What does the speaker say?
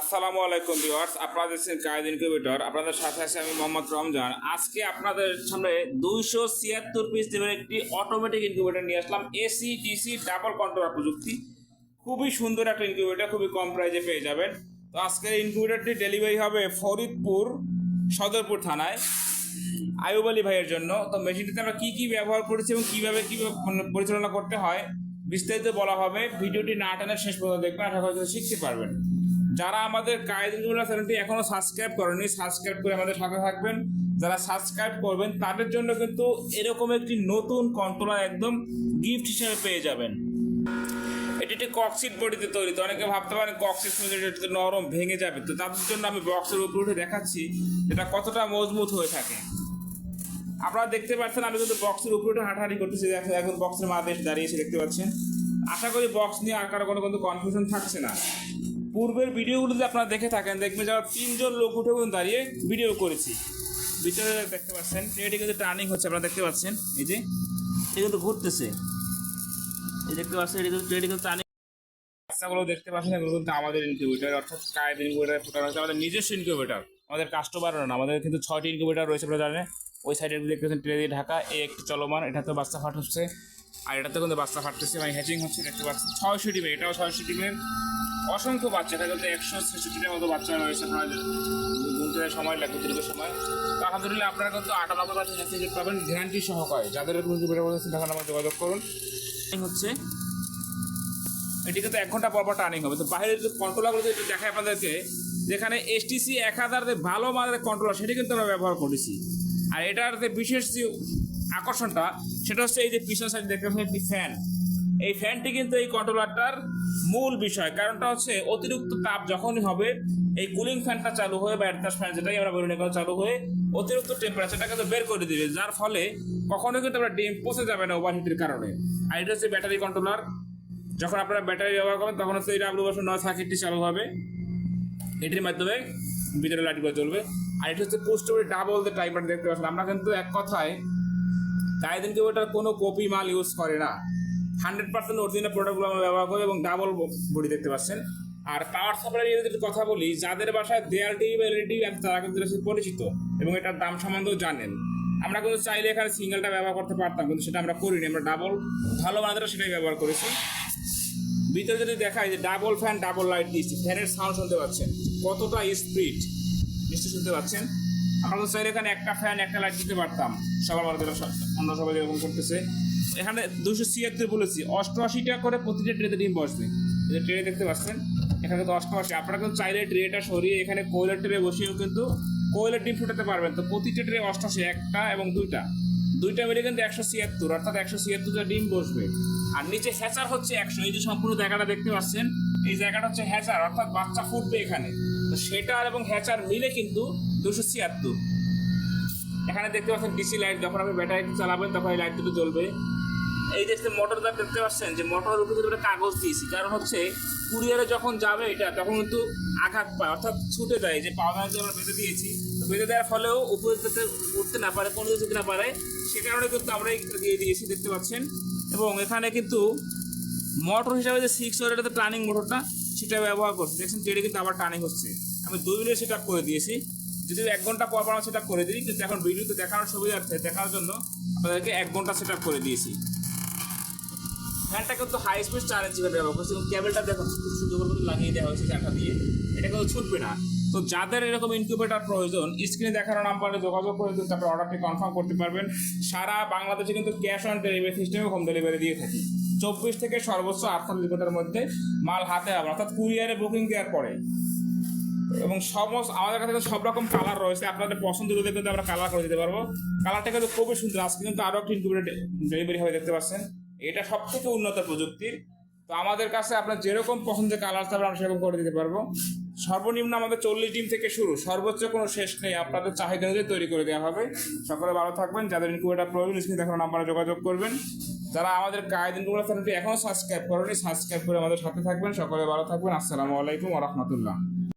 আসসালামু আলাইকুম ভিউয়ার্স, আপনারা দেখছেন কায়েদ ইনকিউবেটর আপনাদের সাথে আছে আমি মোহাম্মদ রমজান। আজকে আপনাদের সামনে দুইশো ছিয়াত্তর পিস দেবের একটি অটোমেটিক ইনকিউবেটর নিয়ে আসলাম এসি ডিসি ডাবল কন্ট্রোলার প্রযুক্তি। খুবই সুন্দর একটা ইনকিউবেটর খুবই কম প্রাইজে পেয়ে যাবেন। তো আজকের ইনকিউবেটরটি ডেলিভারি হবে ফরিদপুর, সদরপুর থানায় আয়ুব আলী ভাইয়ের জন্য। তো মেশিনটিতে আমরা কী কী ব্যবহার করেছি এবং কীভাবে কীভাবে মানে পরিচালনা করতে হয়, বিস্তারিত বলা হবে। ভিডিওটি না টানার শেষ পর্যন্ত দেখবেন, আশা করি শিখতে পারবেন। যারা আমাদের কায়দুল্লাহ চ্যানেলটি এখনও সাবস্ক্রাইব করেনি সাবস্ক্রাইব করে আমাদের সাথে থাকবেন। যারা সাবস্ক্রাইব করবেন, তাদের জন্য কিন্তু এরকম একটি নতুন কন্ট্রোলার একদম গিফট হিসেবে পেয়ে যাবেন। এটি একটি কক্সিট বডিতে তৈরি। তো অনেকে ভাবতে পারেন কক্সিট এটা নরম ভেঙে যাবে। তো তাদের জন্য আমি বক্সের উপরে উঠে দেখাচ্ছি এটা কতটা মজবুত হয়ে থাকে। আপনারা দেখতে পাচ্ছেন, আমি কিন্তু বক্সের উপরে উঠে হাঁটাহাঁটি করতেছি। এখন বক্সের মাদেশ দাঁড়িয়েছে দেখতে পাচ্ছেন। আশা করি বক্স নিয়ে আর কারও কোনো কিন্তু কনফিউশন থাকছে না। পূর্বের ভিডিওগুলো যদি আপনারা দেখে থাকেন। দেখবেন যারা তিনজন লোক উঠে দাঁড়িয়ে ভিডিও করেছি। ভিতরে দেখতে পাচ্ছেন এটি কিন্তু টার্নিং হচ্ছে, আপনারা দেখতে পাচ্ছেন। এই যে এটা কিন্তু ঘুরতেছে। এই দেখতে পাচ্ছেন, এটি কিন্তু এটি কিন্তু টার্নিং রাস্তাগুলো দেখতে পাচ্ছেন, এগুলো কিন্তু আমাদের ইনকিউবেটার অর্থাৎ কায়েদ ইনকিউবেটার ফোটানো হচ্ছে আমাদের নিজস্ব ইনকিউবেটার আমাদের কাস্টমারও না, আমাদের কিন্তু ছয়টি ইনকিউবেটার রয়েছে, আপনারা জানেন। ওই সাইডে দেখতে পাচ্ছেন ট্রে দিয়ে ঢাকা এই একটি চলমান এটা তো বাচ্চা ফাট হচ্ছে আর এটাতে কিন্তু বাচ্চা ফাটতেছে মানে হ্যাচিং হচ্ছে, দেখতে পাচ্ছেন। ছয়শো ডিমের এটাও ছয়শো ডিমের অসংখ্য বাচ্চা এটা কিন্তু একশো ছেষট্টিটার মতো বাচ্চা রয়েছে আপনাদের সময় লাগবে দীর্ঘ সময়। তো আলহামদুলিল্লাহ, আপনারা কিন্তু আটানব্বই পার্সেন্ট হ্যাচিং পাবেন গ্যারান্টি সহকারে। যাদের আমার যোগাযোগ করুন। হচ্ছে। এটি কিন্তু এক ঘণ্টা পর পর টার্নিং হবে। তো বাইরের যে কন্ট্রোলারগুলো যেটা দেখায় আপনাদেরকে, যেখানে এসটিসি এক হাজার ভালো মানের কন্ট্রোলার সেটি কিন্তু আমরা ব্যবহার করেছি। আর এটার যে বিশেষ যে আকর্ষণটা, সেটা হচ্ছে এই যে পিছন সাইড দেখতে একটি ফ্যান এই ফ্যানটি কিন্তু এই কন্ট্রোলারটার মূল বিষয়। কারণটা হচ্ছে অতিরিক্ত তাপ যখনই হবে, এই কুলিং ফ্যানটা চালু হয়ে বা অ্যাডজাস্ট ফ্যান যেটাই আমরা বলি না চালু হয়ে অতিরিক্ত টেম্পারেচারটা কিন্তু বের করে দিবে, যার ফলে কখনোই কিন্তু আমরা ডিম পচে যাবে না ওভারহিটের কারণে। আর এটা হচ্ছে ব্যাটারি কন্ট্রোলার যখন আপনারা ব্যাটারি ব্যবহার করবেন তখন হচ্ছে এই ডাব্লু বছর নয় সার্কিটটি চালু হবে। এটির মাধ্যমে ভিতরে লাইটগুলো জ্বলবে। আর এটি হচ্ছে পোস্টে ডাবল দ্য টাইপার দেখতে পাচ্ছেন। আমরা কিন্তু এক কথায় কায়দিন কেউ ওটার কোনো কপি মাল ইউজ করে না। হান্ড্রেড পার্সেন্ট অরিজিনাল প্রোডাক্টগুলো আমরা ব্যবহার করি এবং ডাবল বডি দেখতে পাচ্ছেন। আর পাওয়ার সাপ্লাই নিয়ে যদি কথা বলি, যাদের বাসায় দেয়াল টিভি বা এলইডি টিভি তারা কিন্তু পরিচিত এবং এটার দাম সম্বন্ধেও জানেন। আমরা কিন্তু চাইলে এখানে সিঙ্গেলটা ব্যবহার করতে পারতাম, কিন্তু সেটা আমরা করিনি। আমরা ডাবল ভালো মানের সেটাই ব্যবহার করেছি। ভিতরে যদি দেখায় যে ডাবল ফ্যান ডাবল লাইট দিচ্ছি ফ্যানের সাউন্ড শুনতে পাচ্ছেন। কতটা স্পিড নিশ্চয়ই শুনতে পাচ্ছেন? আমরা তো চাইলে এখানে একটা ফ্যান একটা লাইট দিতে পারতাম। সবার মধ্যে অন্য সবাই যেরকম করতেছে। এখানে দুশো ছিয়াত্তর বলেছি। অষ্টআশিটা করে প্রতিটা ট্রেতে ডিম বসবে। এই যে ট্রে দেখতে পাচ্ছেন, এখানে কিন্তু অষ্টআশি। আপনারা কিন্তু চাইলে ট্রেটা সরিয়ে এখানে কোয়েলের ট্রে বসিয়েও কিন্তু কোয়েলের ডিম ফুটাতে পারবেন। তো প্রতিটা ট্রে অষ্টআশি, একটা এবং দুইটা। দুইটা মিলে কিন্তু একশো ছিয়াত্তর, অর্থাৎ একশো ছিয়াত্তরটা ডিম বসবে। আর নিচে হ্যাচার হচ্ছে একশো। এই যে সম্পূর্ণ জায়গাটা দেখতে পাচ্ছেন, এই জায়গাটা হচ্ছে হ্যাচার অর্থাৎ বাচ্চা ফুটবে এখানে। তো সেটা এবং হ্যাচার মিলে কিন্তু দুশো ছিয়াত্তর। এখানে দেখতে পাচ্ছেন, ডিসি লাইট যখন আপনি ব্যাটারি চালাবেন, তখন এই লাইট দুটো জ্বলবে। এই যে মোটরটা দেখতে পাচ্ছেন, যে মোটরের উপরে একটা কাগজ দিয়েছি, কারণ হচ্ছে কুরিয়ারে যখন যাবে এটা, তখন কিন্তু আঘাত পায়, অর্থাৎ ছুটে যায়, যে পাওয়া যে আমরা বেঁধে দিয়েছি। তো বেঁধে দেওয়ার ফলেও উপরে যাতে উঠতে না পারে, কোনো যেতে না পারে, সে কারণে কিন্তু আমরা দিয়ে দিয়েছি, দেখতে পাচ্ছেন। এবং এখানে কিন্তু মোটর হিসাবে যে সিক্স ওয়ার এটাতে টার্নিং মোটরটা সেটা ব্যবহার করছে। দেখছেন যেটা কিন্তু আবার টার্নিং হচ্ছে। আমি দুই মিনিট সেটা করে দিয়েছি। যদি এক ঘণ্টা পর পর সেটা করে দিই, কিন্তু এখন ভিডিওতে দেখানোর সুবিধার্থে, দেখার জন্য আপনাদেরকে এক ঘণ্টা সেট করে দিয়েছি। ফ্যানটা কিন্তু হাই স্পিড চার ইঞ্চি করে ব্যবহার করছি এবং কেবলটা দেখুন খুব সুন্দর করে লাগিয়ে দেওয়া হয়েছে চারটা দিয়ে। এটা কিন্তু ছুটবে না। তো যাদের এরকম ইনকিউবেটার প্রয়োজন স্ক্রিনে দেখানো নাম্বারে যোগাযোগ করে কিন্তু আপনার অর্ডারটি কনফার্ম করতে পারবেন। সারা বাংলাদেশে কিন্তু ক্যাশ অন ডেলিভারি সিস্টেমে হোম ডেলিভারি দিয়ে থাকি। চব্বিশ থেকে সর্বোচ্চ আটচল্লিশ ঘণ্টার মধ্যে মাল হাতে হবে অর্থাৎ কুরিয়ারে বুকিং দেওয়ার পরে। এবং সমস্ত, আমাদের কাছে সব রকম কালার রয়েছে। আপনাদের পছন্দ যদি কিন্তু আমরা কালার করে দিতে পারব। কালারটা কিন্তু খুবই সুন্দর। আজকে কিন্তু আরও একটি ইনকিউবেটার ডেলিভারি হবে, দেখতে পাচ্ছেন। এটা সব থেকে উন্নত প্রযুক্তির। তো আমাদের কাছে আপনার যেরকম পছন্দের কালার চাবেন আমরা সেরকম করে দিতে পারব। সর্বনিম্ন আমাদের চল্লিশ ডিম থেকে শুরু। সর্বোচ্চ কোনো শেষ নেই। আপনাদের চাহিদা অনুযায়ী তৈরি করে দেওয়া হবে। সকলে ভালো থাকবেন। যাদের ইনকিউবেটার প্রয়োজন স্ক্রিনে দেখানো নাম্বারে যোগাযোগ করবেন। যারা আমাদের কায়েদ ইনকিউবেটার চ্যানেলটি এখনও সাবস্ক্রাইব করেনি সাবস্ক্রাইব করে আমাদের সাথে থাকবেন। সকলে ভালো থাকবেন। আসসালামু আলাইকুম রহমতুল্লাহ।